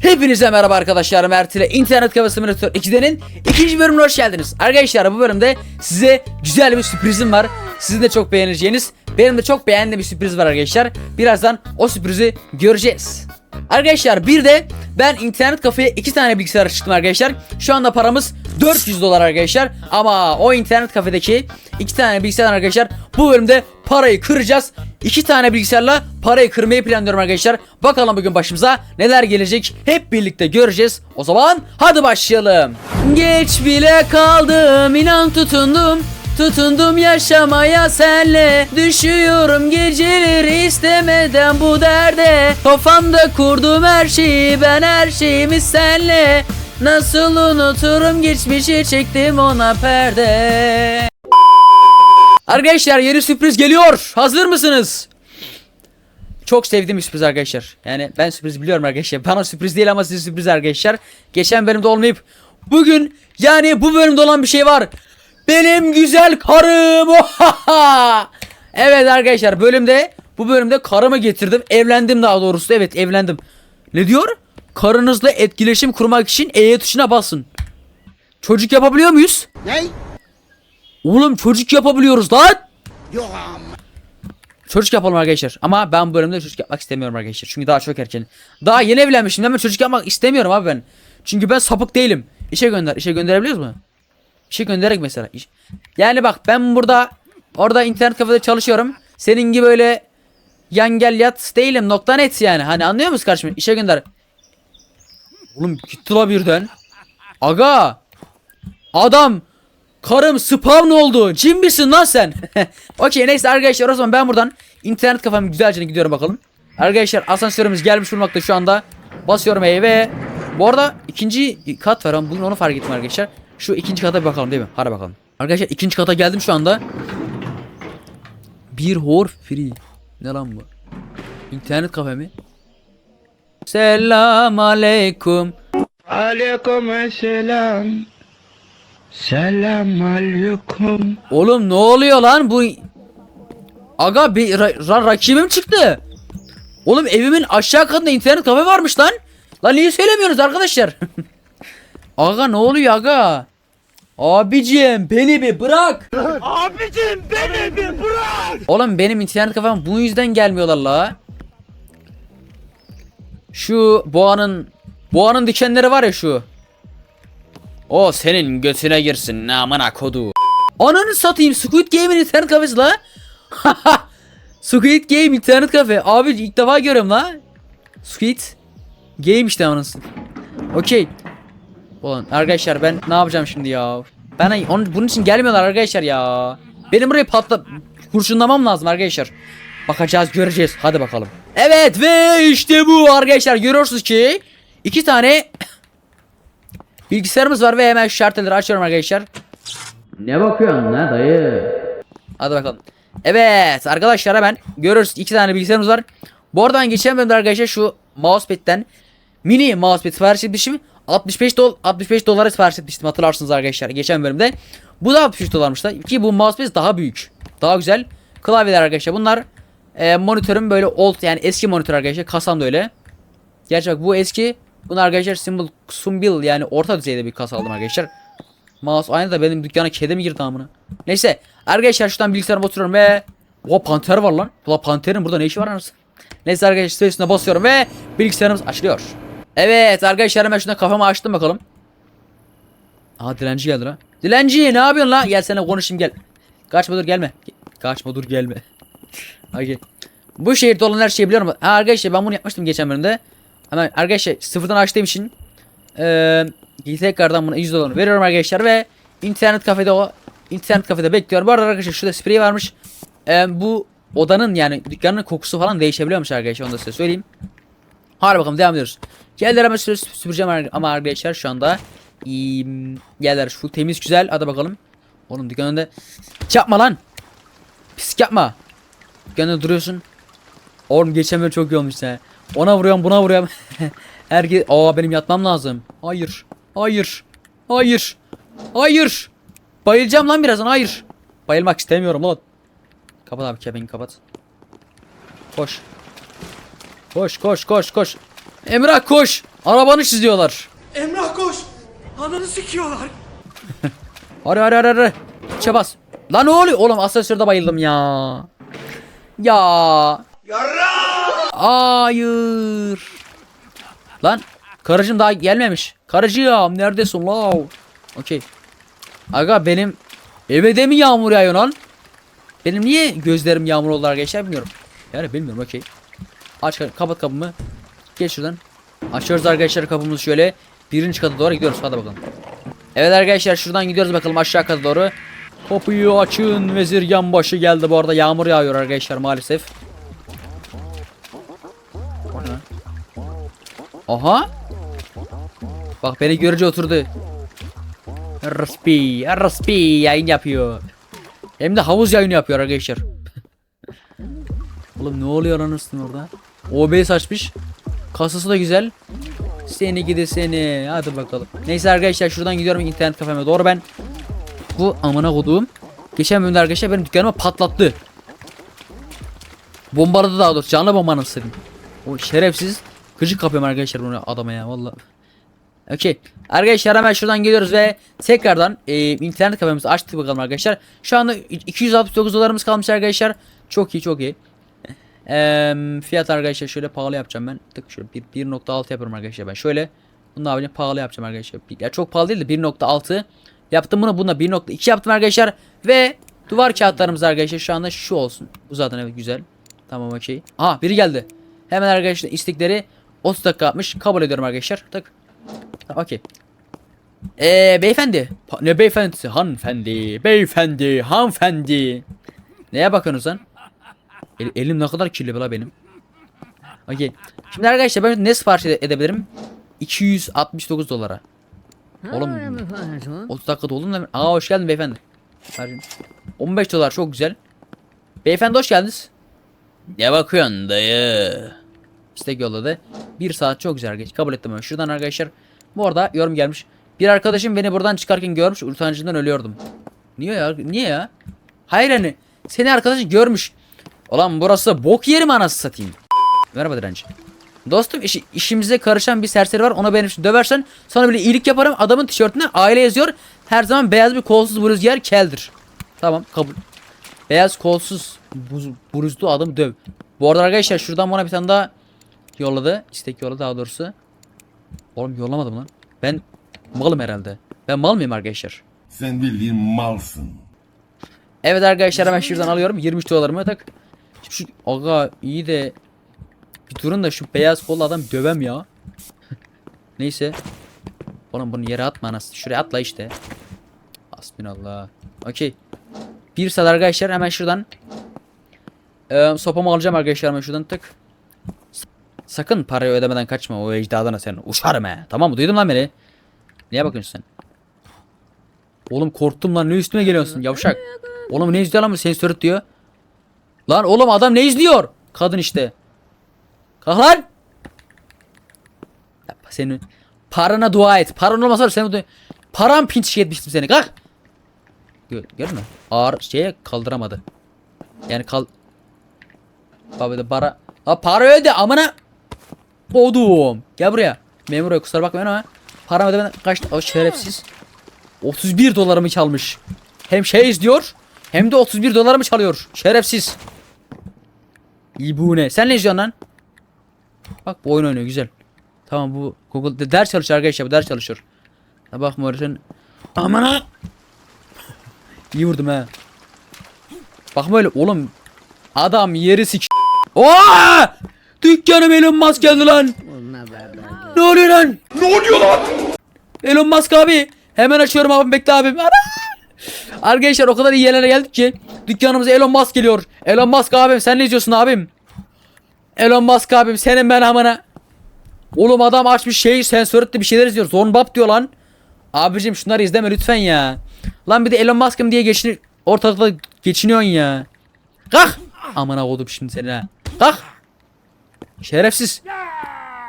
Hepinize merhaba arkadaşlar Mert ile İnternet Kafe Simulator 2'denin ikinci bölümüne hoş geldiniz. Arkadaşlar bu bölümde size güzel bir sürprizim var. Sizin de çok beğeneceğiniz, benim de çok beğendiğim bir sürpriz var arkadaşlar. Birazdan o sürprizi göreceğiz. Arkadaşlar bir de ben internet kafeye iki tane bilgisayar çıktım arkadaşlar. Şu anda paramız 400 dolar arkadaşlar. Ama o internet kafedeki iki tane bilgisayar arkadaşlar bu bölümde parayı kıracağız. İki tane bilgisayarla parayı kırmayı planlıyorum arkadaşlar. Bakalım bugün başımıza neler gelecek hep birlikte göreceğiz. O zaman hadi başlayalım. Geç bile kaldım inan tutundum. Tutundum yaşamaya senle Düşüyorum geceleri istemeden bu derde Kafamda kurdum her şeyi ben her şeyimi senle Nasıl unuturum geçmişi çektim ona perde Arkadaşlar yeni sürpriz geliyor hazır mısınız? Çok sevdiğim bir sürpriz arkadaşlar. Yani ben sürpriz biliyorum arkadaşlar. Bana sürpriz değil ama size sürpriz arkadaşlar. Geçen bölümde olmayıp bugün yani bu bölümde olan bir şey var. Benim güzel karım. Evet arkadaşlar bölümde bu bölümde karımı getirdim. Evlendim daha doğrusu. Evet evlendim. Ne diyor? Karınızla etkileşim kurmak için E tuşuna basın. Çocuk yapabiliyor muyuz? Ne? Oğlum çocuk yapabiliyoruz lan. Yok. Çocuk yapalım arkadaşlar. Ama ben bu bölümde çocuk yapmak istemiyorum arkadaşlar. Çünkü daha çok erken. Daha yeni evlenmişim. Hemen çocuk yapmak istemiyorum abi ben. Çünkü ben sapık değilim. İşe gönder. İşe gönderebiliyoruz mu? İşe göndererek mesela. Yani bak ben burada orada internet kafede çalışıyorum. Senin gibi böyle yan gel yat değilim. Nokta net yani. Hani anlıyor musun kardeşim? İşe gönder. Oğlum gitti la birden. Aga. Adam Karım spawn oldu. Cin misin lan sen? Okey neyse arkadaşlar o zaman ben buradan internet kafam güzelce gidiyorum bakalım. Arkadaşlar asansörümüz gelmiş bulmakta şu anda. Basıyorum E'ye ve bu arada ikinci kat var ama bugün onu fark ettim arkadaşlar. Şu ikinci kata bir bakalım değil mi? Hadi bakalım. Arkadaşlar ikinci kata geldim şu anda. Bir hor free. Ne lan bu? İnternet kafe mi? Selam aleyküm. Aleyküm selam. Selam aleyküm. Oğlum ne oluyor lan bu? Aga bir ra- ra- rakibim çıktı. Oğlum evimin aşağı katında internet kafe varmış lan. Lan niye söylemiyorsunuz arkadaşlar? aga ne oluyor aga? Abicim beni bir bırak. Abicim beni bir bırak. Oğlum benim internet kafem bu yüzden gelmiyorlar la. Şu boğanın boğanın dikenleri var ya şu. O senin götüne girsin namına kodu. Ananı satayım Squid Game'in internet kafesi la. Squid Game internet kafe. Abi ilk defa görüyorum la. Squid Game işte anasını. Okey. Ulan arkadaşlar ben ne yapacağım şimdi ya? Ben onun, bunun için gelmiyorlar arkadaşlar ya. Benim burayı patla kurşunlamam lazım arkadaşlar. Bakacağız göreceğiz. Hadi bakalım. Evet ve işte bu arkadaşlar görüyorsunuz ki iki tane bilgisayarımız var ve hemen şu şartları açıyorum arkadaşlar. Ne bakıyorsun lan dayı? Hadi bakalım. Evet arkadaşlar hemen görüyoruz iki tane bilgisayarımız var. Bu aradan geçen bölümde arkadaşlar şu mousepad'den mini mousepad sipariş etmişim. 65 dol 65 dolara sipariş etmiştim hatırlarsınız arkadaşlar geçen bölümde. Bu da 63 dolarmış da ki bu mousepad daha büyük. Daha güzel. Klavyeler arkadaşlar bunlar e, monitörüm böyle old yani eski monitör arkadaşlar kasam da öyle. Gerçi bak bu eski. Bunlar arkadaşlar Symbol Sumbil yani orta düzeyde bir kasa aldım arkadaşlar. Mouse aynı da benim dükkana kedi mi girdi amına. Neyse arkadaşlar şuradan bilgisayarıma oturuyorum ve o panter var lan. Ula panterin burada ne işi var anasını? Neyse arkadaşlar üstüne basıyorum ve bilgisayarımız açılıyor. Evet arkadaşlar hemen şuna kafamı açtım bakalım. Aa dilenci geldi lan. Dilenci ne yapıyorsun lan? Gel seninle konuşayım gel. Kaçma dur gelme. Kaçma dur gelme. Hadi. Bu şehirde olan her şeyi biliyorum. Ha arkadaşlar ben bunu yapmıştım geçen bölümde. Hemen arkadaşlar sıfırdan açtığım için eee tekrardan buna 100 dolar veriyorum arkadaşlar ve internet kafede o internet kafede bekliyorum. Bu arada arkadaşlar şurada sprey varmış. Eee, bu odanın yani dükkanın kokusu falan değişebiliyormuş arkadaşlar onu da size söyleyeyim. Hadi bakalım devam ediyoruz. Yerleri hemen sü- süpüreceğim ama arkadaşlar şu anda iyiyim. Yerler şu temiz güzel. Hadi bakalım. Oğlum dükkanın önünde yapma lan. Pislik yapma. Dükkanında duruyorsun. Oğlum geçen bölüm çok iyi olmuş ya. Ona vuruyorum buna vuruyorum. Herkes aa benim yatmam lazım. Hayır. Hayır. Hayır. Hayır. Bayılacağım lan birazdan hayır. Bayılmak istemiyorum lan. Kapat abi kepengi kapat. Koş. Koş koş koş koş. Emrah koş. Arabanı çiziyorlar. Emrah koş. Ananı sikiyorlar. Hadi hadi hadi hadi. İçe bas. Lan ne oluyor? Oğlum asansörde bayıldım ya. Ya. Hayır. Lan karıcım daha gelmemiş. Karıcığım neredesin la? Okey. Aga benim eve de mi yağmur yağıyor lan? Benim niye gözlerim yağmur oldu arkadaşlar bilmiyorum. Yani bilmiyorum okey. Aç kapat kapımı. Geç şuradan. Açıyoruz arkadaşlar kapımızı şöyle. Birinci kata doğru gidiyoruz. Hadi bakalım. Evet arkadaşlar şuradan gidiyoruz bakalım aşağı kata doğru. Kapıyı açın vezir yanbaşı geldi bu arada yağmur yağıyor arkadaşlar maalesef. Aha. Bak beni görünce oturdu. Raspi, raspi yayın yapıyor. Hem de havuz yayını yapıyor arkadaşlar. Oğlum ne oluyor anasını orada? OBS açmış. Kasası da güzel. Seni gidi seni. Hadi bakalım. Neyse arkadaşlar şuradan gidiyorum internet kafeme doğru ben. Bu amına koduğum. Geçen bölümde arkadaşlar benim dükkanımı patlattı. Bombaladı daha doğrusu canlı bombanı ısırayım. O şerefsiz. Gıcık kapıyorum arkadaşlar bunu adama ya valla. Okey. Arkadaşlar hemen şuradan geliyoruz ve tekrardan e, internet kafemizi açtık bakalım arkadaşlar. Şu anda 269 dolarımız kalmış arkadaşlar. Çok iyi çok iyi. Eee fiyat arkadaşlar şöyle pahalı yapacağım ben. Tık şöyle bir- 1.6 yapıyorum arkadaşlar ben. Şöyle bunu ne yapacağım pahalı yapacağım arkadaşlar. Ya çok pahalı değil de 1.6 yaptım bunu buna 1.2 yaptım arkadaşlar ve duvar kağıtlarımız arkadaşlar şu anda şu olsun. Bu zaten evet güzel. Tamam okey. Aha biri geldi. Hemen arkadaşlar istekleri 30 dakika yapmış. Kabul ediyorum arkadaşlar. Tamam, Okey. Eee beyefendi. Pa- ne beyefendisi? Hanımefendi. Beyefendi. Hanımefendi. Neye bakıyorsunuz lan? El- elim ne kadar kirli be la benim. Okey. Şimdi arkadaşlar ben ne sipariş ede- edebilirim? 269 dolara. Oğlum 30 dakika doldu mu? Aa hoş geldin beyefendi. Kardeşim. 15 dolar çok güzel. Beyefendi hoş geldiniz. Ne bakıyorsun dayı? İstek yolladı. Bir saat çok güzel geç. Kabul ettim ben. Şuradan arkadaşlar. Bu arada yorum gelmiş. Bir arkadaşım beni buradan çıkarken görmüş. Utancından ölüyordum. Niye ya? Niye ya? Hayır hani. Seni arkadaşın görmüş. Ulan burası bok yeri mi anası satayım? Merhaba direnci. Dostum işi, işimize karışan bir serseri var. Ona benim için döversen sana bile iyilik yaparım. Adamın tişörtüne aile yazıyor. Her zaman beyaz bir kolsuz bluz giyer keldir. Tamam kabul. Beyaz kolsuz buz, bluzlu adam döv. Bu arada arkadaşlar şuradan bana bir tane daha yolladı. İstek yolladı daha doğrusu. Oğlum yollamadım lan. Ben malım herhalde. Ben mal mıyım arkadaşlar? Sen bildiğin malsın. Evet arkadaşlar hemen şuradan alıyorum 23 dolarımı tak. Şu aga iyi de bir durun da şu beyaz kollu adam dövem ya. Neyse. Oğlum bunu yere atma anasını. Şuraya atla işte. Hasbinallah. Okey. Bir saat arkadaşlar hemen şuradan ee, sopamı alacağım arkadaşlar hemen şuradan tık. Sakın parayı ödemeden kaçma o ecdadına sen. Uşarım he. Tamam mı? Duydun lan beni. Niye bakıyorsun sen? Oğlum korktum lan ne üstüme geliyorsun yavşak. Oğlum ne izliyor lan bu sensör diyor. Lan oğlum adam ne izliyor? Kadın işte. Kalk lan. Yapma seni. Parana dua et. Paran olmasa da seni param pinç etmiştim seni. Kalk. Gör, görün mü? Ağır şeye kaldıramadı. Yani kal Baba da para. Ha para öde amına. Bodum. Gel buraya. Memur bey kusura bakmayın ama param ödemeden kaçtı. O şerefsiz. 31 dolarımı çalmış. Hem şey izliyor hem de 31 dolarımı çalıyor. Şerefsiz. İyi bu ne? Sen ne izliyorsun lan? Bak bu oyun oynuyor güzel. Tamam bu Google'da ders çalışıyor arkadaşlar bu ders çalışıyor. Ha bak Morrison. Aman ha. İyi vurdum ha. Bak böyle oğlum adam yeri sik. Oha! Dükkanım Elon Musk geldi lan. Ne oluyor lan? Ne oluyor lan? Elon Musk abi. Hemen açıyorum abim bekle abim. Ana! Arkadaşlar o kadar iyi yerlere geldik ki dükkanımıza Elon Musk geliyor. Elon Musk abim sen ne diyorsun abim? Elon Musk abim senin ben amına. Oğlum adam açmış şey sensörlü bir şeyler izliyor. Zornbap diyor lan. Abicim şunları izleme lütfen ya. Lan bir de Elon Musk'ım diye geçini ortalıkta geçiniyorsun ya. Kalk. Amına koydum şimdi seni ha. Kalk. Şerefsiz.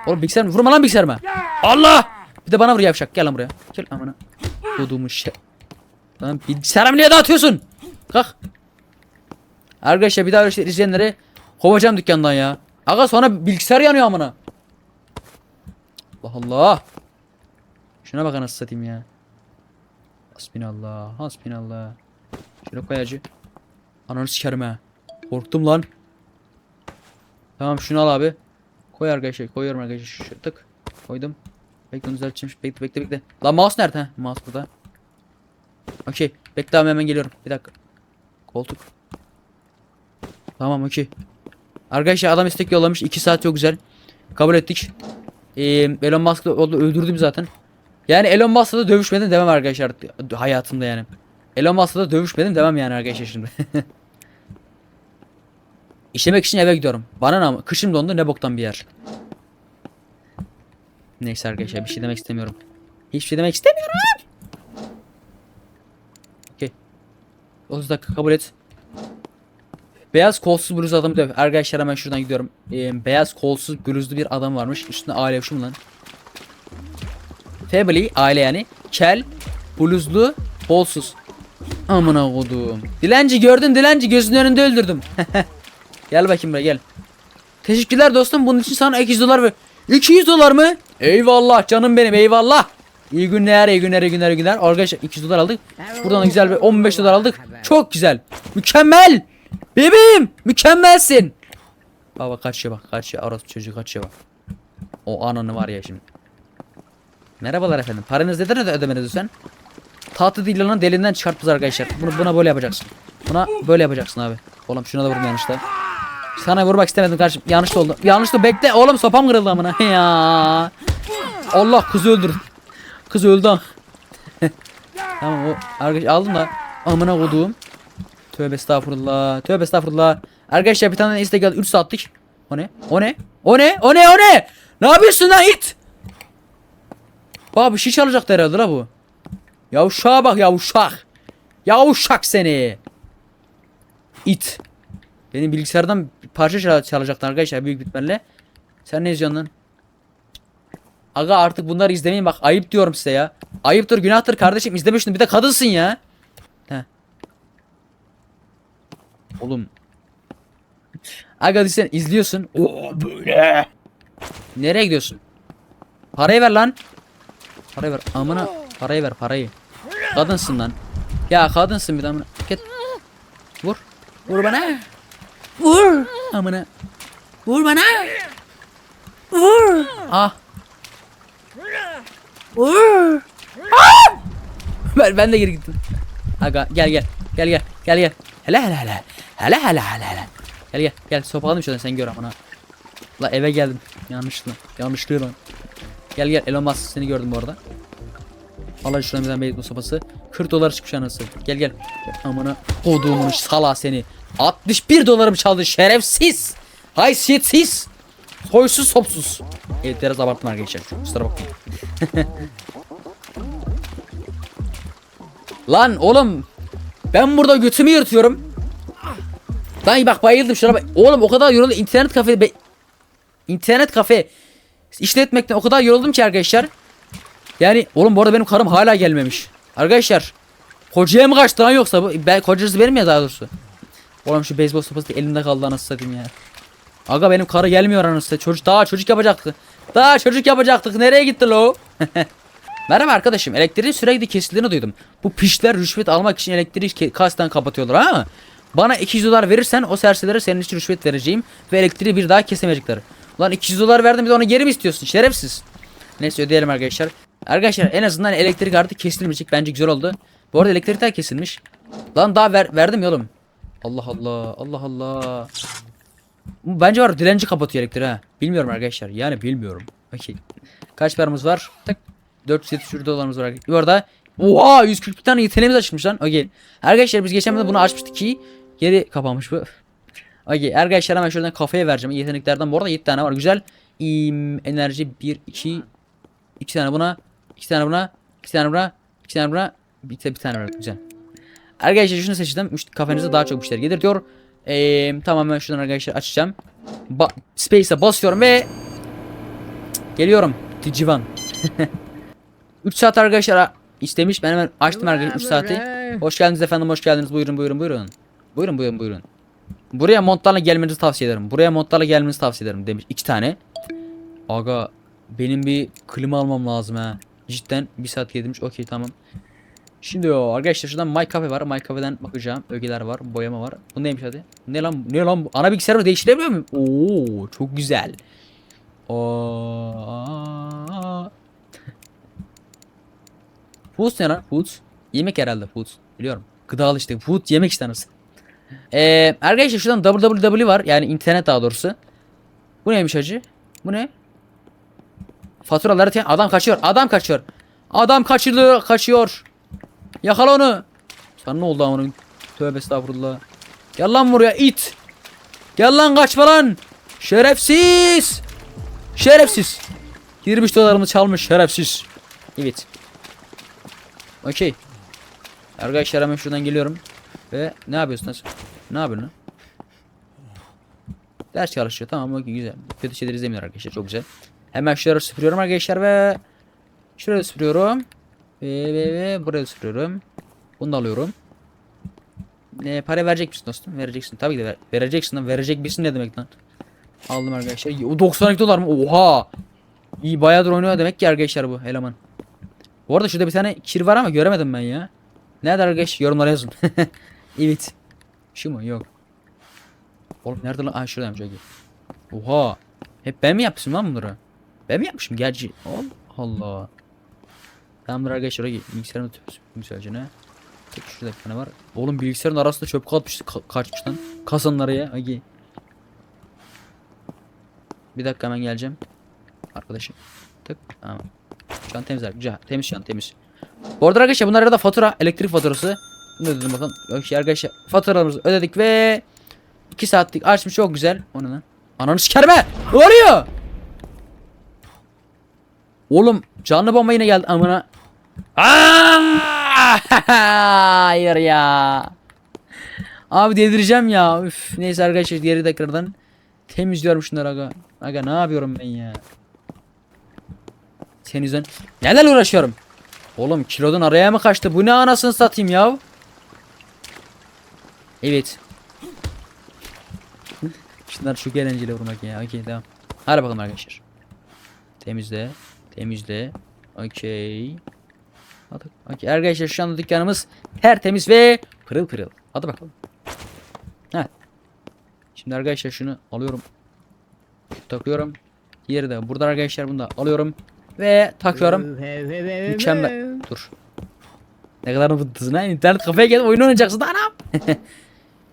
Oğlum bilgisayar mı? Vurma lan bilgisayarıma. Allah. Bir de bana vur yavşak. Gel lan buraya. Gel amına. Kodumu şey. Lan bilgisayarımı niye dağıtıyorsun? Kalk. Arkadaşlar bir daha öyle şeyler izleyenleri kovacağım dükkandan ya. Aga sonra bilgisayar yanıyor amına. Allah Allah. Şuna bak anasını satayım ya. Hasbinallah. Hasbinallah. Şöyle koy acı. Ananı sikerim ha. Korktum lan. Tamam şunu al abi. Koy arkadaşlar. Koyuyorum arkadaşlar. Şu tık. Koydum. Bekle onu düzelteceğim. Bekle bekle bekle. Lan mouse nerede? Ha, mouse burada. Okey. Bekle abi hemen geliyorum. Bir dakika. Koltuk. Tamam okey. Arkadaşlar adam istek yollamış. 2 saat çok güzel. Kabul ettik. Ee, Elon Musk'ı öldürdüm zaten. Yani Elon Musk'la da dövüşmedim demem arkadaşlar hayatımda yani. Elon Musk'la da dövüşmedim demem yani arkadaşlar şimdi. İşlemek için eve gidiyorum. Bana ne kışım dondu ne boktan bir yer. Neyse arkadaşlar bir şey demek istemiyorum. Hiçbir şey demek istemiyorum. Okey. 30 dakika kabul et. Beyaz kolsuz bluz adamı döv. Arkadaşlar hemen şuradan gidiyorum. Ee, beyaz kolsuz bluzlu bir adam varmış. Üstünde aile şu mu lan? Family aile yani. Kel, bluzlu, kolsuz. Amına kodum. Dilenci gördün dilenci gözünün önünde öldürdüm. gel bakayım buraya gel. Teşekkürler dostum bunun için sana 200 dolar ver. 200 dolar mı? Eyvallah canım benim eyvallah. İyi günler iyi günler iyi günler iyi günler. Arkadaşlar 200 dolar aldık. Buradan da güzel bir 15 dolar aldık. Çok güzel. Mükemmel. Bebeğim mükemmelsin. Baba kaçıyor bak kaçıyor. Orası çocuğu kaçıyor bak. O ananı var ya şimdi. Merhabalar efendim. Paranız neden öde ödemediniz sen? Tatlı değil lan delinden çıkartmaz arkadaşlar. Bunu buna böyle yapacaksın. Buna böyle yapacaksın abi. Oğlum şuna da vurdum yanlışla. Sana vurmak istemedim kardeşim. Yanlış oldu. Yanlış da bekle. Oğlum sopam kırıldı amına. ya. Allah kızı öldür. Kız öldü. ha. tamam o arkadaş aldım da amına koduğum. Tövbe estağfurullah. Tövbe estağfurullah. Arkadaşlar bir tane istek geldi. 3 saatlik. O ne? O ne? O ne? O ne? O ne? Ne yapıyorsun lan it? Baba bir şey çalacaktı herhalde la bu. Yavuşağa bak yavuşak. Yavuşak seni. İt. Benim bilgisayardan parça çal- çalacaktı arkadaşlar büyük bitmeyle. Sen ne izliyorsun lan? Aga artık bunları izlemeyin bak ayıp diyorum size ya. Ayıptır günahtır kardeşim izleme şunu bir de kadınsın ya. Heh. Oğlum. Aga sen izliyorsun. Oo böyle. Nereye gidiyorsun? Parayı ver lan. Parayı ver. Amına parayı ver parayı. Kadınsın lan. Ya kadınsın bir de amına. Git. Vur. Vur bana. Vur. Amına. Vur bana. Vur. Ah. Ben, ben de geri gittim. Aga gel gel. Gel gel. Gel gel. Hele hele hele. Hele hele hele hele. Gel gel. Gel sopaladım şuradan sen gör amına. La eve geldim. Yanlışlıkla. Yanlışlıkla lan. Gel gel Elon Musk seni gördüm bu arada. Allah şuradan tane beyzbol sopası. 40 dolar çıkmış anası. Gel gel. Amına koduğumun sala seni. 61 dolarımı çaldı şerefsiz. Haysiyetsiz. Soysuz sopsuz. Evet biraz abarttım arkadaşlar. Kusura bakmayın. Lan oğlum. Ben burada götümü yırtıyorum. Lan bak bayıldım şuna bak. Oğlum o kadar yoruldum. internet kafe be... internet kafe işletmekten o kadar yoruldum ki arkadaşlar. Yani oğlum bu arada benim karım hala gelmemiş. Arkadaşlar kocaya mı kaçtı lan yoksa bu? Ben kocası benim ya daha doğrusu. Oğlum şu beyzbol sopası elimde kaldı anasını satayım ya. Aga benim karı gelmiyor anasını. Çocuk daha çocuk yapacaktık. Daha çocuk yapacaktık. Nereye gitti lo? Merhaba arkadaşım. Elektriğin sürekli kesildiğini duydum. Bu pişler rüşvet almak için elektriği kasten kapatıyorlar ha? Bana 200 dolar verirsen o sersilere senin için rüşvet vereceğim ve elektriği bir daha kesemeyecekler. Ulan 200 dolar verdim bir de onu geri mi istiyorsun? Şerefsiz. Neyse ödeyelim arkadaşlar. Arkadaşlar en azından elektrik artık kesilmeyecek. Bence güzel oldu. Bu arada elektrikler kesilmiş. Lan daha ver, verdim ya oğlum. Allah Allah. Allah Allah. Bence var dilenci kapatıyor elektriği ha. Bilmiyorum arkadaşlar. Yani bilmiyorum. Okey. Kaç paramız var? Tık. 470 dolarımız var. Bu arada Oha 141 tane yeteneğimiz açılmış lan. Okey. Arkadaşlar biz geçen bölümde bunu açmıştık ki geri kapanmış bu. Okey. Arkadaşlar hemen şuradan kafaya vereceğim. Yeteneklerden bu arada 7 tane var. Güzel. İm, enerji 1 2 2 tane buna, 2 tane buna, 2 tane buna, 2 tane buna, bir, bir tane var. Güzel. Arkadaşlar şunu seçtim. Kafenize daha çok müşteri gelir diyor. Ee, tamamen şuradan arkadaşlar açacağım. Ba Space'e basıyorum ve geliyorum. Ticivan. 3 saat arkadaşlar istemiş. Ben hemen açtım arkadaşlar 3 saati. Hoş geldiniz efendim. Hoş geldiniz. Buyurun buyurun buyurun. Buyurun buyurun buyurun. Buraya montlarla gelmenizi tavsiye ederim. Buraya montlarla gelmenizi tavsiye ederim demiş. 2 tane. Aga Benim bir klima almam lazım ha. Cidden bir saat yedirmiş. Okey tamam. Şimdi o arkadaşlar şuradan My Cafe var. My Cafe'den bakacağım. Ögeler var. Boyama var. Bu neymiş hadi? Ne lan? Ne lan? Ana bilgisayarı değiştirebiliyor muyum? Oo çok güzel. Oo. Foods ne lan? Foods. Yemek herhalde Foods. Biliyorum. Gıdalı işte. Food yemek işte. Ee, arkadaşlar şuradan www var. Yani internet daha doğrusu. Bu neymiş hacı? Bu ne? Faturaları adam kaçıyor. Adam kaçıyor. Adam kaçırdı, kaçıyor. Yakala onu. Sana ne oldu amına? Tövbe estağfurullah. Gel lan buraya it. Gel lan kaçma lan. Şerefsiz. Şerefsiz. 23 dolarımı çalmış şerefsiz. Evet. Okey. Arkadaşlar hemen şuradan geliyorum. Ve ne yapıyorsun lan sen? Ne yapıyorsun lan? Ders çalışıyor. Tamam okey güzel. Kötü şeyler izlemiyor arkadaşlar. Çok güzel. Hemen şuraya süpürüyorum arkadaşlar ve şuraya süpürüyorum. Ve, ve, ve buraya süpürüyorum. Bunu da alıyorum. Ne para verecek misin dostum? Vereceksin. Tabii ki de ver- vereceksin lan. Verecek misin ne demek lan? Aldım arkadaşlar. O 92 dolar mı? Oha! İyi bayağıdır oynuyor demek ki arkadaşlar bu eleman. Bu arada şurada bir tane kir var ama göremedim ben ya. Nerede arkadaş? Yorumlara yazın. evet. Şu mu? Yok. Oğlum nerede lan? Aa şuradaymış. okey. Oha. Hep ben mi yapmışım lan bunları? Ben mi yapmışım gerçi? Allah Allah. Tamamdır arkadaşlar. tüpsün. Güzelce Tek şurada bir tane var. Oğlum bilgisayarın arasında çöp kalmış, ka- kaçmış lan. Kasanlara ya. Agi. Bir dakika hemen geleceğim. Arkadaşım. Tık. Tamam. Şu an temiz güzel. Temiz şu an temiz. Bu arada arkadaşlar bunlar da fatura. Elektrik faturası. Bunu ödedim bakalım. Yok arkadaşlar. Faturalarımızı ödedik ve 2 saatlik açmış çok güzel. O ne lan? Ananı sikerme. Oluyor? Oğlum canlı bomba yine geldi amına. Hayır ya. Abi delireceğim ya. Üf. Neyse arkadaşlar diğeri tekrardan temizliyorum şunları aga. Aga ne yapıyorum ben ya? Senin yüzünden nelerle uğraşıyorum? Oğlum kilodun araya mı kaçtı? Bu ne anasını satayım ya? Evet. Şunlar çok eğlenceli vurmak ya. Okey devam. Hadi bakalım arkadaşlar. Temizle. Temizle. Okey. Hadi. Okey arkadaşlar şu anda dükkanımız tertemiz ve pırıl pırıl. Hadi bakalım. Heh. Şimdi arkadaşlar şunu alıyorum. Takıyorum. Diğeri de burada arkadaşlar bunu da alıyorum. Ve takıyorum. Mükemmel. Dur. Ne kadar mutlusun ha? İnternet kafeye gelip oyun oynayacaksın anam.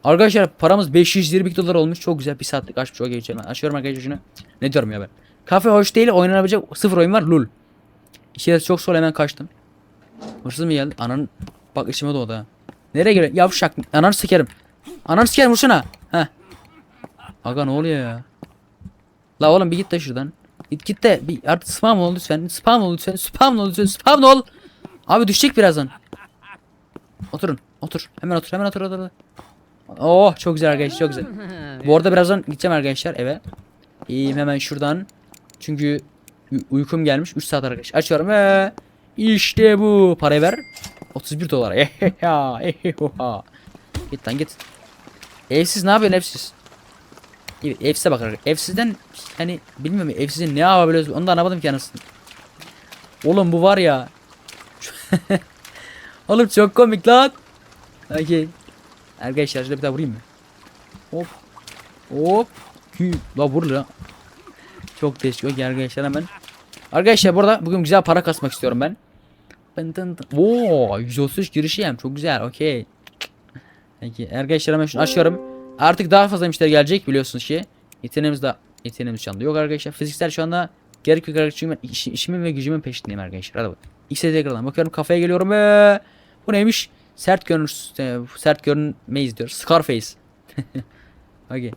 arkadaşlar paramız 522 dolar olmuş. Çok güzel bir saatlik açmış. Okey geçelim. Açıyorum arkadaşlar şunu. Ne diyorum ya ben. Kafe hoş değil. Oynanabilecek sıfır oyun var. Lul. İçerisi çok sol hemen kaçtım. Hırsız mı geldi? Ananın bak içime doğdu ha. Nereye geliyor? Yavşak. Ananı sikerim. Ananı sikerim vursana. Heh. Aga ne oluyor ya? La oğlum bir git de şuradan. Git git de bir artık spam ol lütfen. Spam ol lütfen. Spam ol lütfen. Spam ol. Abi düşecek birazdan. Oturun. Otur. Hemen otur. Hemen otur. otur. otur. Oh çok güzel arkadaşlar çok güzel. Bu arada birazdan gideceğim arkadaşlar eve. İyiyim hemen şuradan. Çünkü uy- uykum gelmiş. 3 saat arkadaşlar. Açıyorum ve işte bu. Parayı ver. 31 dolar. Git lan git. Evsiz ne yapıyorsun evsiz? Evet, evsize bak arkadaşlar. Evsizden hani bilmiyorum evsizin ne yapabiliyoruz onu da anlamadım ki anasını. Oğlum bu var ya. Oğlum çok komik lan. Okey. Arkadaşlar şöyle bir daha vurayım mı? Hop. Hop. Hü. La vur la. Çok değişik. Okey arkadaşlar hemen. Arkadaşlar burada bugün güzel para kasmak istiyorum ben. Tın tın tın. Oo, 133 girişi yem. Çok güzel. Okey. Peki arkadaşlar hemen şunu açıyorum. Artık daha fazla müşteri gelecek biliyorsunuz ki. Yeteneğimiz de yeteneğimiz şu anda yok arkadaşlar. Fiziksel şu anda gerek yok arkadaşlar. Çünkü ben iş- işimin ve gücümün peşindeyim arkadaşlar. Hadi bak. X'e tekrardan bakıyorum kafaya geliyorum ve bu neymiş? Sert görünür e, sert görünmeyiz diyor. Scarface. Okey.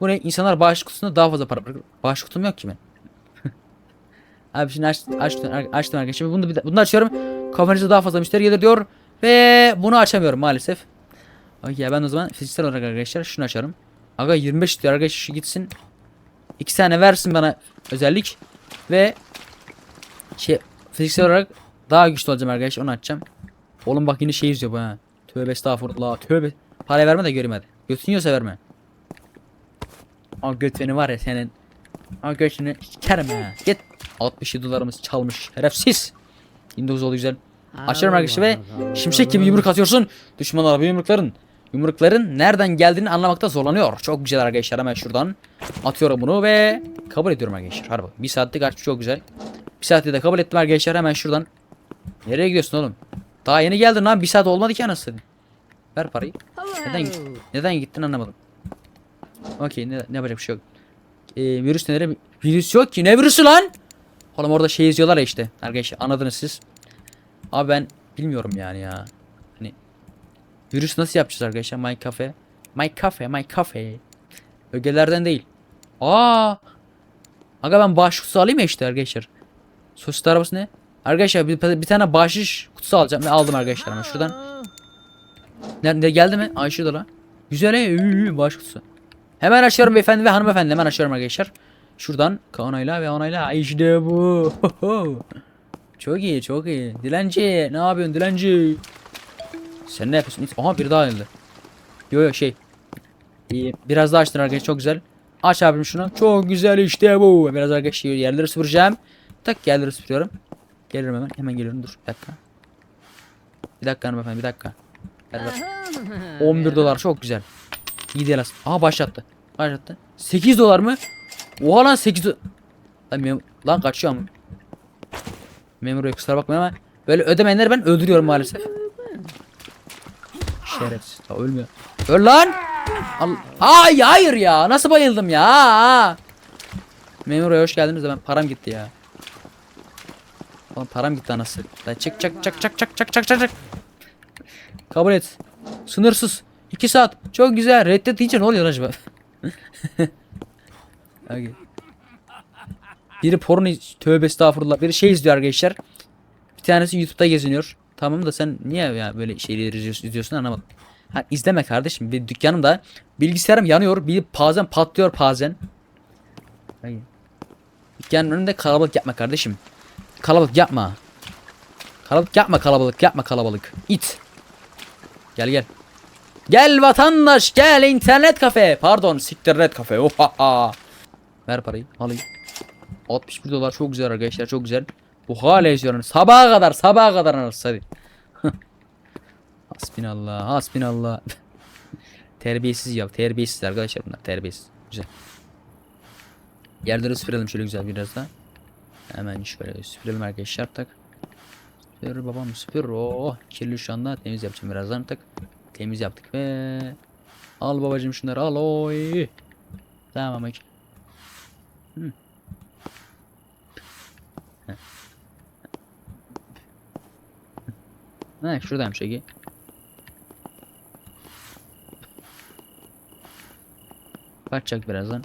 Bu ne? İnsanlar bağış kutusunda daha fazla para bırakır. Bağış kutum yok ki ben. Abi şimdi aç, açtım, açtım arkadaşlar. Bunu, bir- bunu da açıyorum. Kafanızda daha fazla müşteri gelir diyor. Ve bunu açamıyorum maalesef. Okey ben o zaman fiziksel olarak arkadaşlar şunu açarım. Aga 25 diyor arkadaşlar şu gitsin. 2 tane versin bana özellik. Ve şey fiziksel olarak daha güçlü olacağım arkadaşlar onu açacağım. Oğlum bak yine şey yazıyor bu ha. Tövbe estağfurullah tövbe. Para verme de göreyim hadi. Götün yiyorsa verme. Ama göt beni var ya senin. Ama göğsünü sikerim ha. Git. 67 dolarımız çalmış. Şerefsiz. 29 oldu güzel. Açıyorum arkadaşlar ve şimşek gibi yumruk atıyorsun. Düşmanlar bu yumrukların. Yumrukların nereden geldiğini anlamakta zorlanıyor. Çok güzel arkadaşlar hemen şuradan. Atıyorum bunu ve kabul ediyorum arkadaşlar. Bakalım. Bir saatlik açmış çok güzel. Bir saatte de kabul ettim arkadaşlar hemen şuradan. Nereye gidiyorsun oğlum? Daha yeni geldin lan. Bir saat olmadı ki anasını. Ver parayı. Neden, neden gittin anlamadım. Okey ne, ne yapacak bir şey yok. Ee, virüs nedir? Virüs yok ki. Ne virüsü lan? Oğlum orada şey yazıyorlar ya işte. Arkadaşlar anladınız siz. Abi ben bilmiyorum yani ya. Hani virüs nasıl yapacağız arkadaşlar? My cafe. My cafe, my cafe. Ögelerden değil. Aa! Aga ben bağış kutusu alayım ya işte arkadaşlar. Sosis arabası ne? Arkadaşlar bir, bir tane bahşiş kutusu alacağım ve aldım arkadaşlar hemen şuradan. Nerede geldi mi? Ay şurada lan. Güzel he. Bağış kutusu. Hemen açıyorum beyefendi ve hanımefendi. Hemen açıyorum arkadaşlar. Şuradan onayla ve onayla. İşte bu. Çok iyi çok iyi. Dilenci ne yapıyorsun dilenci? Sen ne yapıyorsun? Aha bir daha geldi. Yo yo şey. İyi. Biraz daha açtın arkadaşlar çok güzel. Aç abim şunu. Çok güzel işte bu. Biraz arkadaşlar yerleri süpüreceğim. Tak yerleri süpürüyorum. Gelirim hemen. Hemen geliyorum dur. Bir dakika. Bir dakika hanımefendi bir dakika. Ver ver. 11 dolar çok güzel. İyi değil aslında. Aha başlattı. Başlattı. 8 dolar mı? Oha lan 8 do- Lan, lan kaçıyor ama. Memur kusura bakmayın ama böyle ödemeyenleri ben öldürüyorum maalesef. Şerefsiz. Ya ölmüyor. Öl lan! Al Ay hayır ya. Nasıl bayıldım ya? Memur hoş geldiniz de ben param gitti ya. Oğlum param gitti anası. Lan çık çık çık çık çık çık çık çık çık. Kabul et. Sınırsız. 2 saat. Çok güzel. Reddet deyince ne oluyor acaba? Okey. Biri porno tövbe estağfurullah. Biri şey izliyor arkadaşlar. Bir tanesi YouTube'da geziniyor. Tamam da sen niye ya böyle şeyleri izliyorsun, izliyorsun anlamadım. Ha izleme kardeşim. Bir dükkanımda bilgisayarım yanıyor. Bir bazen patlıyor bazen. Hayır. Dükkanın önünde kalabalık yapma kardeşim. Kalabalık yapma. Kalabalık yapma kalabalık yapma kalabalık. İt. Gel gel. Gel vatandaş gel internet kafe. Pardon siktirnet kafe. Oha. Ver parayı alayım. 61 dolar çok güzel arkadaşlar çok güzel. Bu hala izliyorum. Sabaha kadar sabaha kadar anasını hadi. hasbinallah hasbinallah. terbiyesiz ya terbiyesiz arkadaşlar bunlar terbiyesiz. Güzel. Yerleri süpürelim şöyle güzel biraz da. Hemen şöyle süpürelim arkadaşlar tak. Süpür babam süpür. Oh kirli şu anda temiz yapacağım birazdan tak. Temiz yaptık ve al babacım şunları al oy. Tamam okey. Hı. Ha şuradaymış Ege. Kaçacak birazdan.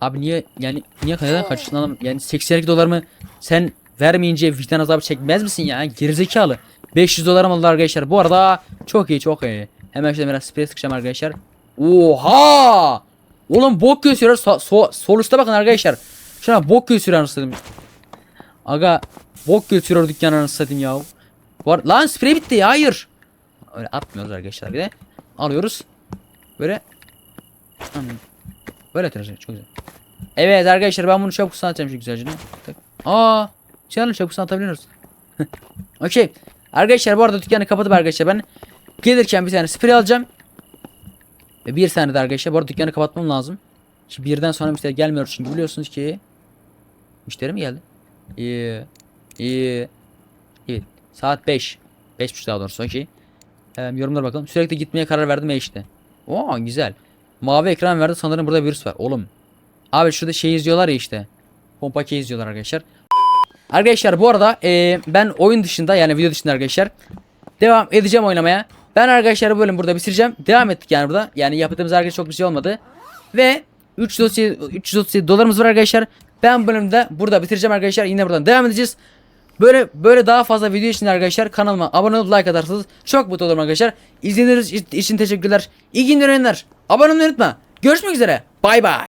Abi niye yani niye kadar kaçtın adam yani 82 dolar mı sen vermeyince vicdan azabı çekmez misin ya? Gerizekalı. 500 dolar aldı arkadaşlar. Bu arada çok iyi çok iyi. Hemen şöyle biraz sprey sıkacağım arkadaşlar Oha Oğlum bok gösteriyor so, so, üstte bakın arkadaşlar Şuna bok gösteriyor anasını satayım. Aga bok götürüyor dükkanı anasını ya Var, Lan sprey bitti ya hayır Öyle atmıyoruz arkadaşlar bir de Alıyoruz Böyle. Böyle atacağız çok güzel Evet arkadaşlar ben bunu çabuk sanatacağım şu güzelce. Aa, challenge çabuk sanatabiliyoruz. Okey. Arkadaşlar bu arada dükkanı kapatıp arkadaşlar ben gelirken bir tane sprey alacağım. Ve bir tane de arkadaşlar bu arada dükkanı kapatmam lazım. Şimdi birden sonra müşteri gelmiyor çünkü biliyorsunuz ki müşteri mi geldi? İyi. İyi. Evet. Saat 5. 5.30 daha doğrusu okey. Ee, yorumlara bakalım. Sürekli gitmeye karar verdim ya işte. Oo güzel. Mavi ekran verdi sanırım burada virüs var. Oğlum Abi şurada şey izliyorlar ya işte. Pompake izliyorlar arkadaşlar. Arkadaşlar bu arada eee, ben oyun dışında yani video dışında arkadaşlar devam edeceğim oynamaya. Ben arkadaşlar bu bölümü burada bitireceğim. Devam ettik yani burada. Yani yaptığımız arkadaşlar çok bir şey olmadı. Ve 337, 337 dolarımız var arkadaşlar. Ben bölümde burada bitireceğim arkadaşlar. Yine buradan devam edeceğiz. Böyle böyle daha fazla video için arkadaşlar kanalıma abone olup like atarsanız çok mutlu olurum arkadaşlar. İzlediğiniz için teşekkürler. İyi günler. Abone olmayı unutma. Görüşmek üzere. Bay bay.